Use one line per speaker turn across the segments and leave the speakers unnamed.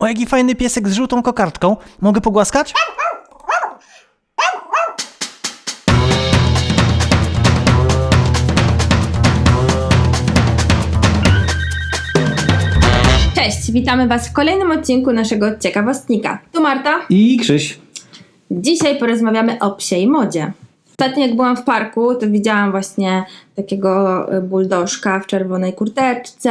O, jaki fajny piesek z żółtą kokardką. Mogę pogłaskać?
Cześć, witamy Was w kolejnym odcinku naszego Ciekawostnika. Tu Marta.
I Krzyś.
Dzisiaj porozmawiamy o psiej modzie. Ostatnio jak byłam w parku, to widziałam właśnie takiego buldożka w czerwonej kurteczce,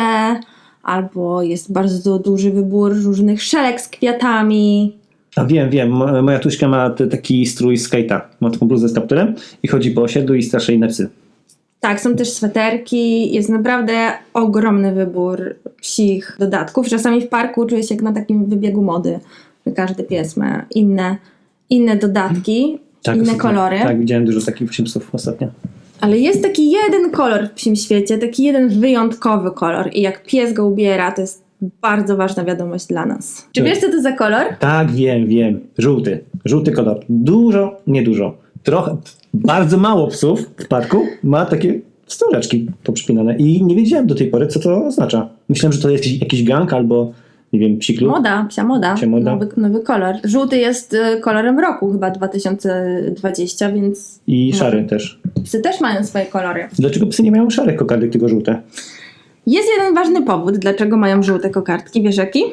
albo jest bardzo duży wybór różnych szelek z kwiatami.
A wiem, wiem, mo- moja tuśka ma taki strój z. Ma taką bluzę z kapturem i chodzi po osiedlu i straszy inne psy.
Tak, są też sweterki, jest naprawdę ogromny wybór psich dodatków. Czasami w parku czuję się jak na takim wybiegu mody. że Każdy pies ma inne, inne dodatki, inne
ostatnio-
kolory.
Tak, widziałem dużo takich psów ostatnio.
Ale jest taki jeden kolor w psim świecie, taki jeden wyjątkowy kolor i jak pies go ubiera, to jest bardzo ważna wiadomość dla nas. Czy
Tak.
wiesz, co to za kolor?
Tak, wiem, wiem. Żółty. Żółty kolor. Dużo, niedużo. Trochę, bardzo mało psów w parku ma takie stoleczki poprzypinane i nie wiedziałem do tej pory, co to oznacza. Myślałem, że to jest jakiś, jakiś gang albo, nie wiem, psi klub.
Moda, psia moda.
Psia moda.
Nowy, nowy kolor. Żółty jest y, kolorem roku chyba 2020, więc
I szary też.
psy też mają swoje kolory.
Dlaczego psy nie mają szarych kokardek, tylko żółte?
Jest jeden ważny powód, dlaczego mają żółte kokardki. Wiesz jaki?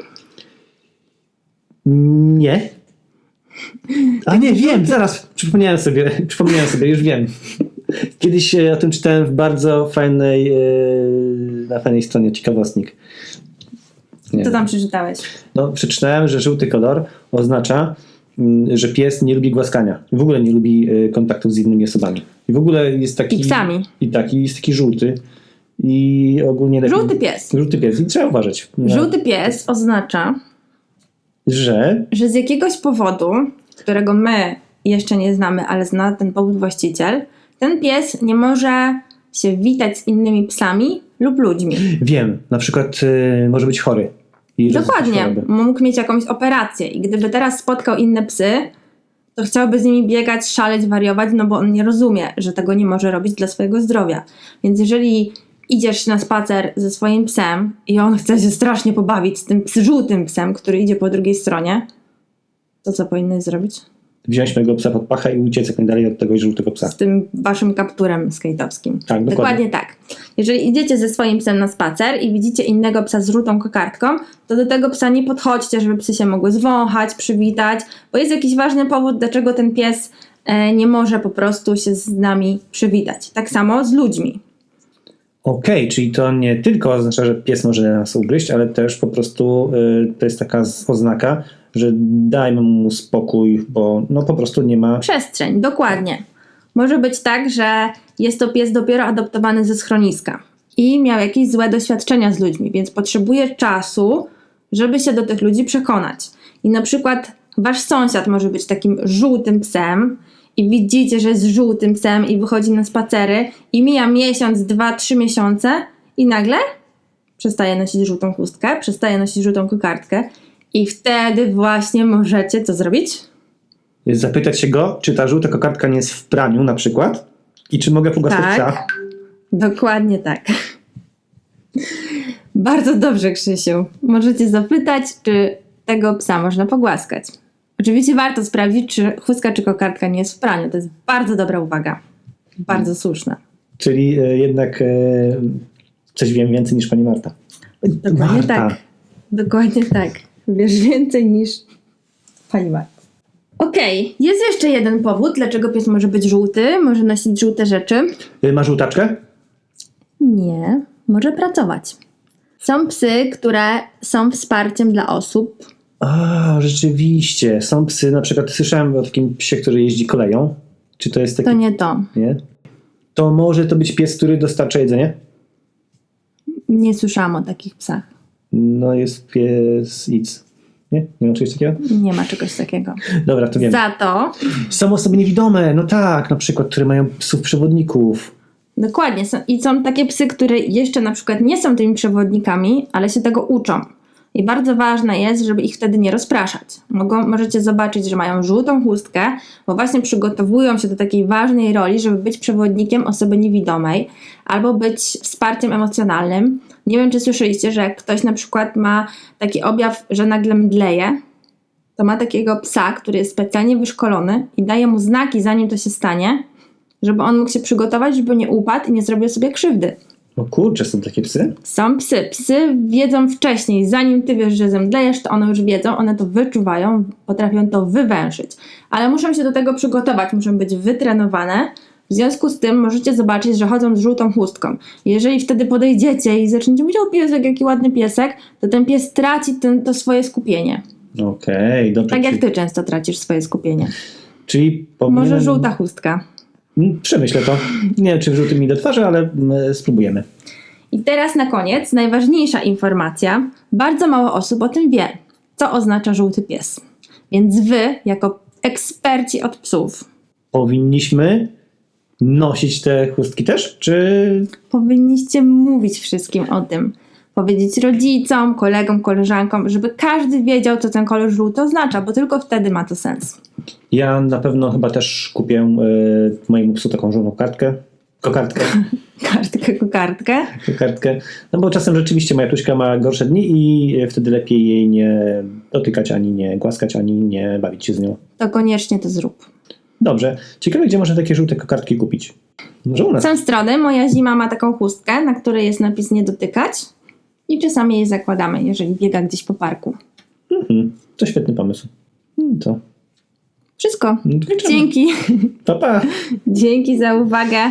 Nie. A nie, wiem, zaraz przypomniałem sobie, przypomniałem sobie, już wiem. Kiedyś e, o tym czytałem w bardzo fajnej, e, na fajnej stronie ciekawostnik. Nie.
Co tam przeczytałeś?
No, przeczytałem, że żółty kolor oznacza, mm, że pies nie lubi głaskania. W ogóle nie lubi e, kontaktów z innymi osobami. I w ogóle jest taki...
I psami.
I taki, jest taki żółty. I ogólnie... taki-
Żółty pies.
Żółty pies. I trzeba uważać. na-
Żółty pies oznacza,
Że...
że z jakiegoś powodu, którego my jeszcze nie znamy, ale zna ten powód właściciel, ten pies nie może się witać z innymi psami lub ludźmi.
Wiem, na przykład y, może być chory. I
Dokładnie. Mógł mieć jakąś operację i gdyby teraz spotkał inne psy, to chciałby z nimi biegać, szaleć, wariować, no bo on nie rozumie, że tego nie może robić dla swojego zdrowia. Więc jeżeli idziesz na spacer ze swoim psem i on chce się strasznie pobawić z tym żółtym psem, który idzie po drugiej stronie, to co powinnyś zrobić?
Wziąć mojego psa pod pachę i uciec jak najdalej od tego żółtego psa.
Z tym waszym kapturem skate'owskim.
Tak, dokładnie.
Dokładnie tak. Jeżeli idziecie ze swoim psem na spacer i widzicie innego psa z żółtą kokardką, to do tego psa nie podchodźcie, żeby psy się mogły zwąchać, przywitać, bo jest jakiś ważny powód, dlaczego ten pies e, nie może po prostu się z nami przywitać. Tak samo z ludźmi.
Okej, czyli to nie tylko oznacza, że pies może nas ugryźć, ale też po prostu y, to jest taka oznaka, że dajmy mu spokój, bo no po prostu nie ma...
Przestrzeń, dokładnie. Może być tak, że jest to pies dopiero adoptowany ze schroniska i miał jakieś złe doświadczenia z ludźmi, więc potrzebuje czasu, żeby się do tych ludzi przekonać. I na przykład wasz sąsiad może być takim żółtym psem i widzicie, że jest żółtym psem i wychodzi na spacery i mija miesiąc, dwa, trzy miesiące i nagle przestaje nosić żółtą chustkę, przestaje nosić żółtą kokardkę i wtedy właśnie możecie co zrobić?
Zapytać się go, czy ta żółta kokardka nie jest w praniu na przykład i czy mogę pogłaskać
Tak.
psa.
Dokładnie tak. Bardzo dobrze, Krzysiu. Możecie zapytać, czy tego psa można pogłaskać. Oczywiście warto sprawdzić, czy chustka czy kokardka nie jest w praniu. To jest bardzo dobra uwaga. Bardzo słuszna.
Czyli y, jednak y, coś wiem więcej niż pani Marta.
Dokładnie
Marta.
tak. Dokładnie tak. Wiesz więcej niż pani Marta. Okej, jest jeszcze jeden powód, dlaczego pies może być żółty, może nosić żółte rzeczy.
Y, ma żółtaczkę?
Nie, może pracować. Są psy, które są wsparciem dla osób.
A, rzeczywiście. Są psy, na przykład słyszałem o takim psie, który jeździ koleją. Czy to jest taki...
To nie to.
Nie? To może to być pies, który dostarcza jedzenie?
Nie słyszałam o takich psach.
No jest pies X. Nie? Nie ma czegoś takiego?
Nie ma czegoś takiego.
Dobra, to wiem.
Za to,
Są osoby niewidome, no tak, na przykład, które mają psów przewodników.
dokładnie, i są takie psy, które jeszcze na przykład nie są tymi przewodnikami, ale się tego uczą. I bardzo ważne jest, żeby ich wtedy nie rozpraszać. Mogą, możecie zobaczyć, że mają żółtą chustkę, bo właśnie przygotowują się do takiej ważnej roli, żeby być przewodnikiem osoby niewidomej albo być wsparciem emocjonalnym Nie wiem, czy słyszeliście, że jak ktoś na przykład ma taki objaw, że nagle mdleje, to ma takiego psa, który jest specjalnie wyszkolony i daje mu znaki, zanim to się stanie, żeby on mógł się przygotować, żeby nie upadł i nie zrobił sobie krzywdy.
O kurczę, są takie psy?
Są psy. Psy wiedzą wcześniej, zanim ty wiesz, że zemdlejesz, to one już wiedzą, one to wyczuwają, potrafią to wywęszyć. Ale muszą się do tego przygotować, muszą być wytrenowane. W związku z tym możecie zobaczyć, że chodzą z żółtą chustką. Jeżeli wtedy podejdziecie i zaczniecie mówić, o piesek, jaki ładny piesek, to ten pies traci ten, to swoje skupienie.
Okej, dobrze.
Tak jak ty często tracisz swoje skupienie.
czyli powinienem...
Może żółta chustka.
Mm, Przemyślę to. Nie wiem, czy wrzuty mi do twarzy, ale mm, spróbujemy.
I teraz na koniec najważniejsza informacja. Bardzo mało osób o tym wie, co oznacza żółty pies. Więc wy, jako eksperci od psów,
Powinniśmy nosić te chustki też, czy...
powinniście mówić wszystkim o tym. Powiedzieć rodzicom, kolegom, koleżankom, żeby każdy wiedział, co ten kolor żółty oznacza, bo tylko wtedy ma to sens.
Ja na pewno chyba też kupię y, mojemu psu taką żółtą kartkę. Kokardkę.
Kartkę, kokardkę.
kartkę. No bo czasem rzeczywiście moja tuśka ma gorsze dni i wtedy lepiej jej nie dotykać, ani nie głaskać, ani nie bawić się z nią.
To koniecznie to zrób.
Dobrze. Ciekawe, gdzie można takie żółte kokardki kupić? Może u nas.
Są strony, moja zima ma taką chustkę, na której jest napis nie dotykać i czasami jej zakładamy, jeżeli biega gdzieś po parku.
Mhm. To świetny pomysł. Mm, To.
Wszystko.
No.
Dzięki.
Pa, pa.
Dzięki za uwagę.